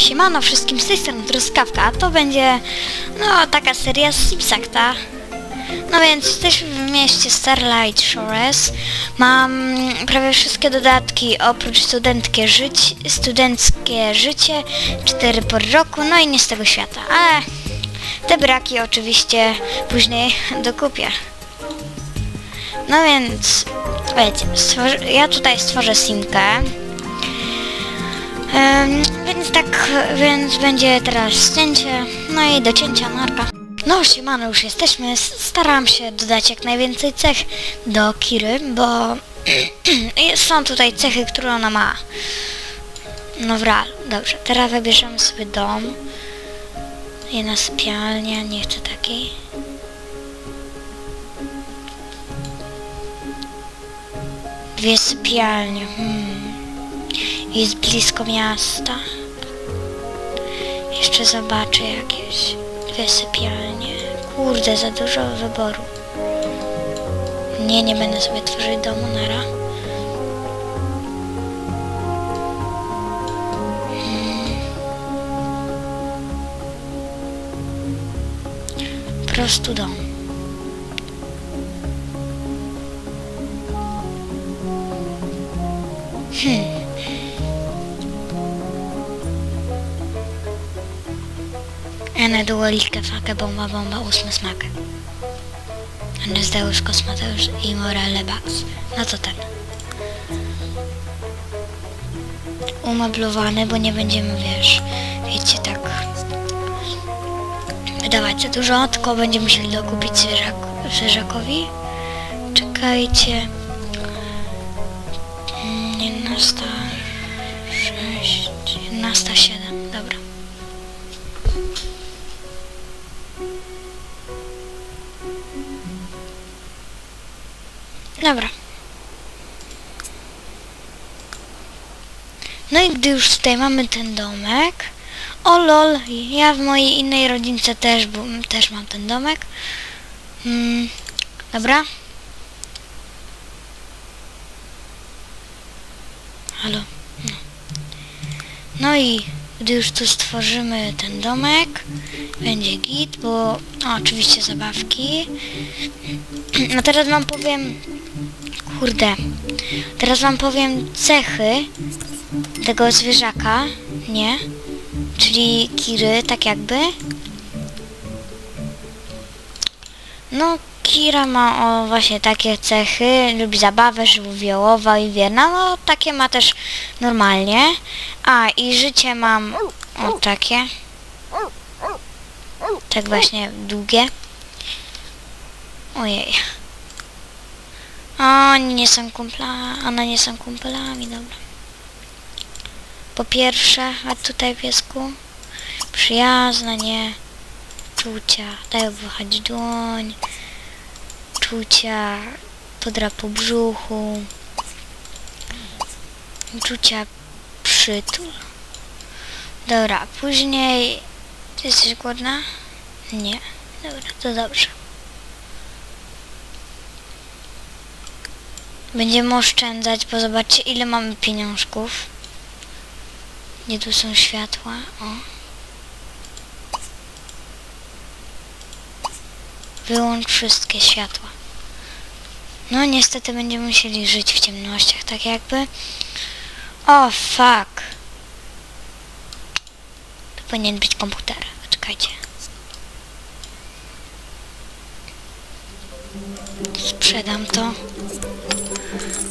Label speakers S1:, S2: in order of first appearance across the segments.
S1: Siemano wszystkim, z tej strony Truskawka, a to będzie, no, taka seria z Sipsakta. No więc jesteśmy w mieście Starlight Shores. Mam prawie wszystkie dodatki oprócz studenckie, żyć, studenckie życie, 4 pory roku, no i nie z tego świata. Ale te braki oczywiście później dokupię. No więc, wiecie, ja tutaj stworzę simkę. Em, więc tak, więc będzie teraz cięcie, no i do cięcia narka. No siemano, już jesteśmy, staram się dodać jak najwięcej cech do Kiry, bo są tutaj cechy, które ona ma. No w. Dobrze, teraz wybierzemy sobie dom. Jedna sypialnia, nie chcę takiej. Dwie sypialnie, hmm. Jest blisko miasta. Jeszcze zobaczę jakieś dwie sypialnie. Kurde, za dużo wyboru. Nie, nie będę sobie tworzyć domu, nara. Hmm. Prostu dom. Hmm. Ene duolikę fakę bomba bomba ósmy smak. Anesteusz Kosmateusz i Morale Bax. No to ten. Umeblowany, bo nie będziemy, wiesz, wiecie, tak wydawać za dużo, tylko będziemy musieli dokupić zwierzak, zwierzakowi. Czekajcie. Mm, 11, Dobra. No i gdy już tutaj mamy ten domek. O lol, ja w mojej innej rodzince też, bu- też mam ten domek. Mm, dobra. Halo. No. no i gdy już tu stworzymy ten domek, będzie git, bo o, oczywiście zabawki. No teraz wam powiem, kurde, teraz wam powiem cechy tego zwierzaka, nie? Czyli Kiry, tak jakby. No, Kira ma o właśnie takie cechy, lubi zabawę żywiołowa i wierna, no takie ma też normalnie. A, i życie mam o takie. Tak właśnie długie. Ojej. Oni nie są kumplami, one nie są kumplami, dobra. Po pierwsze, a tutaj piesku, przyjazna, nie, czucia, daj obwahać dłoń, czucia, podra po brzuchu, czucia przytul. Dobra, później, ty jesteś głodna? Nie, dobra, to dobrze. Będziemy oszczędzać, bo zobaczcie ile mamy pieniążków. Gdzie tu są światła? O. Wyłącz wszystkie światła. No niestety będziemy musieli żyć w ciemnościach, tak jakby. O, fuck. To powinien być komputer. Czekajcie. Sprzedam to.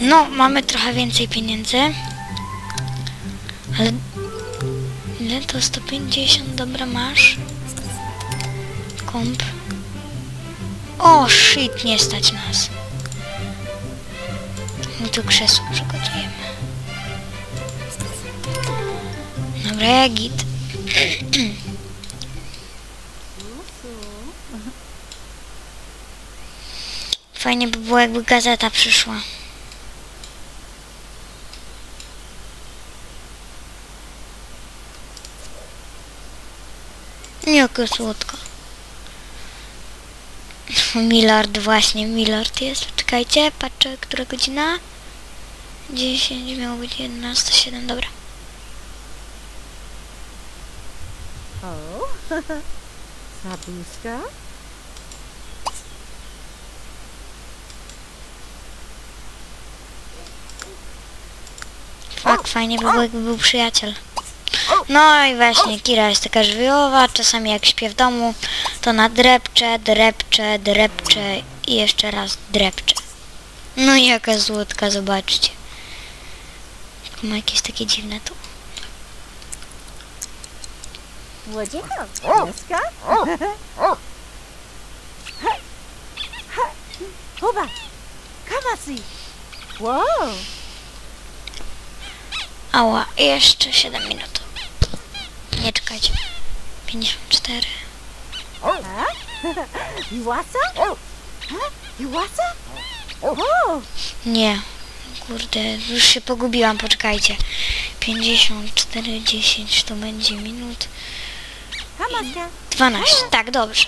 S1: No, mamy trochę więcej pieniędzy. Ale ile to 150? Dobra, masz. Komp. O, shit, nie stać nas. My tu krzesło przygotujemy. Dobra, git. Fajnie by było, jakby gazeta przyszła. Jakie słodko. Milord, właśnie, Milord jest. Czekajcie, patrzę, która godzina? 10, miało być 11, 7, dobra.
S2: O, Sabuska?
S1: Fak, fajnie by było, jakby był przyjaciel. No i właśnie, Kira jest taka żywiołowa, czasami jak śpię w domu, to na drepcze, drepcze, drepcze i jeszcze raz drepcze. No i jaka złotka, zobaczcie. Ma jakieś takie dziwne tu.
S2: Łodzieko? Pieska? Chowa! Kamasi! Wow!
S1: Ała, jeszcze 7 minut. Nie czekajcie. 54.
S2: A? Iwasa? Ha? Iwasa? O!
S1: Nie. Kurde, już się pogubiłam, poczekajcie. 54, 10 to będzie minut.
S2: Kamaska!
S1: 12, tak, dobrze.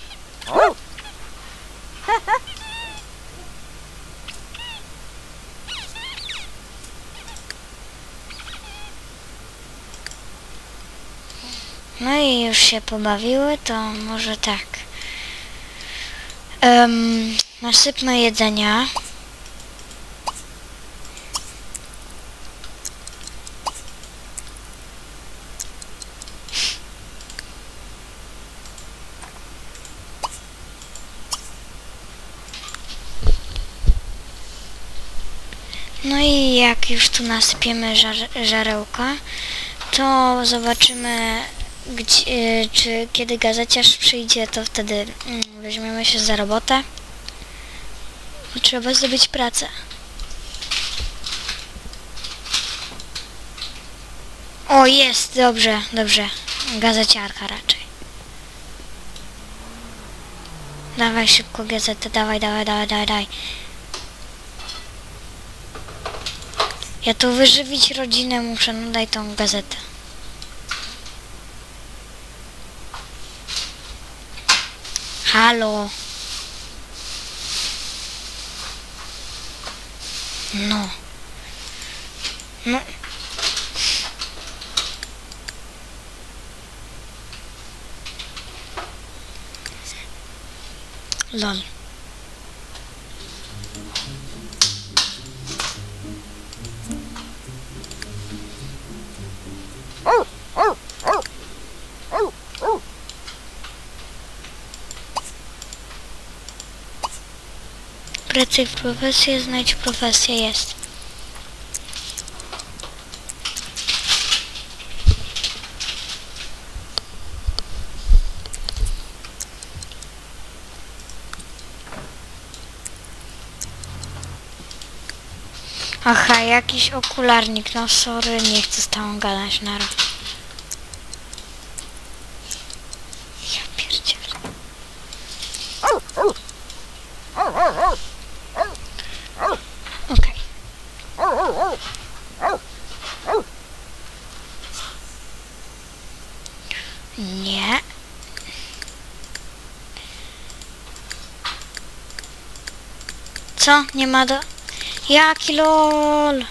S1: No i już się pobawiły, to może tak. Um, nasypmy jedzenia. No i jak już tu nasypiemy żar żarełka, to zobaczymy, gdzie, y, czy kiedy gazeciarz przyjdzie, to wtedy mm, weźmiemy się za robotę. Bo Trzeba zrobić pracę. O, jest, dobrze, dobrze. Gazeciarka raczej. Dawaj szybko gazetę, dawaj, dawaj, dawaj, dawaj, dawaj. Ja tu wyżywić rodzinę muszę, no daj tą gazetę. Halo. No. No. Lol. Pracuj w profesję, znajdź profesję, jest. Aha, jakiś okularnik, no sorry, nie chcę z tobą gadać na rok. Ja pierdzielę. Okej. Nie. Co? Nie ma do... Jaki lol?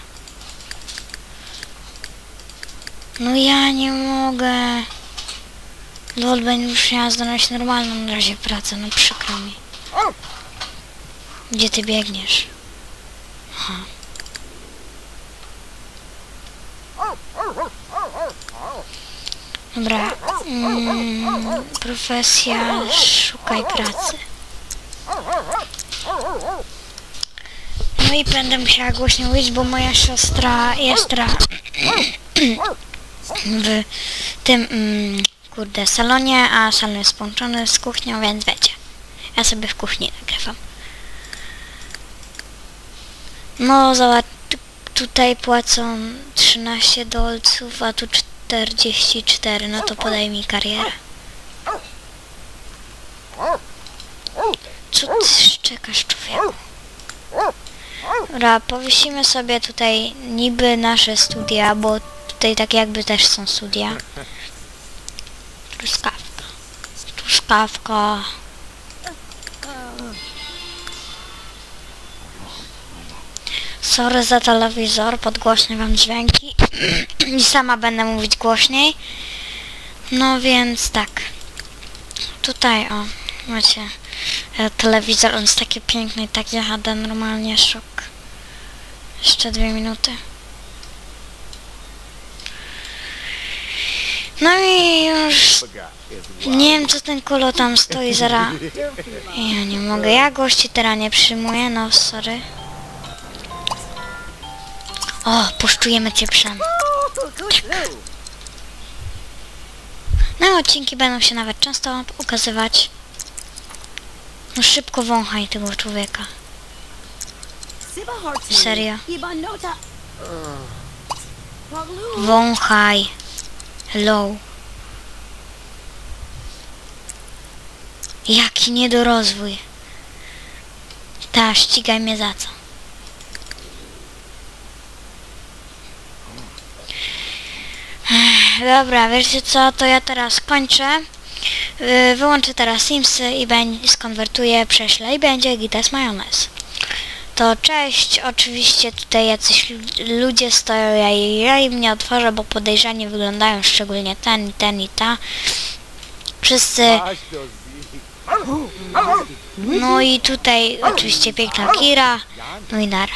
S1: No ja nie mogę. Lol będzie już miała znaleźć normalną na razie pracę, no przykro mi. Gdzie ty biegniesz? Aha. Dobra. Mm, profesja, szukaj pracy. I będę musiała głośno mówić, bo moja siostra jest w tym, mm, kurde, salonie, a salon jest połączony z kuchnią, więc wiecie. Ja sobie w kuchni nagrywam. No, zobacz, tutaj płacą 13 dolców, a tu 44, no to podaj mi karierę. Co ty czekasz, człowieku? Dobra, powiesimy sobie tutaj niby nasze studia, bo tutaj tak jakby też są studia. Truskawka. Truskawka. Sorry za telewizor, podgłośnię wam dźwięki i sama będę mówić głośniej. No więc tak. Tutaj o, macie e, telewizor, on jest taki piękny taki HD, normalnie szok. Jeszcze dwie minuty. No i już nie wiem co ten kolo tam stoi zara. Ja nie mogę, ja gości teraz nie przyjmuję, no sorry. O, puszczujemy cię psem. No odcinki będą się nawet często ukazywać. No szybko wąchaj tego człowieka. Serio. Wąchaj. Hello. Jaki niedorozwój. Ta, ścigaj mnie za co. Dobra, wiecie co, to ja teraz kończę. Wyłączę teraz Simsy i skonwertuję, prześlę i będzie Gitas Majonez. To cześć, oczywiście tutaj jacyś lu- ludzie stoją, ja, ja im nie otworzę, bo podejrzanie wyglądają, szczególnie ten i ten i ta. Wszyscy, no i tutaj oczywiście piękna Kira, no i nara.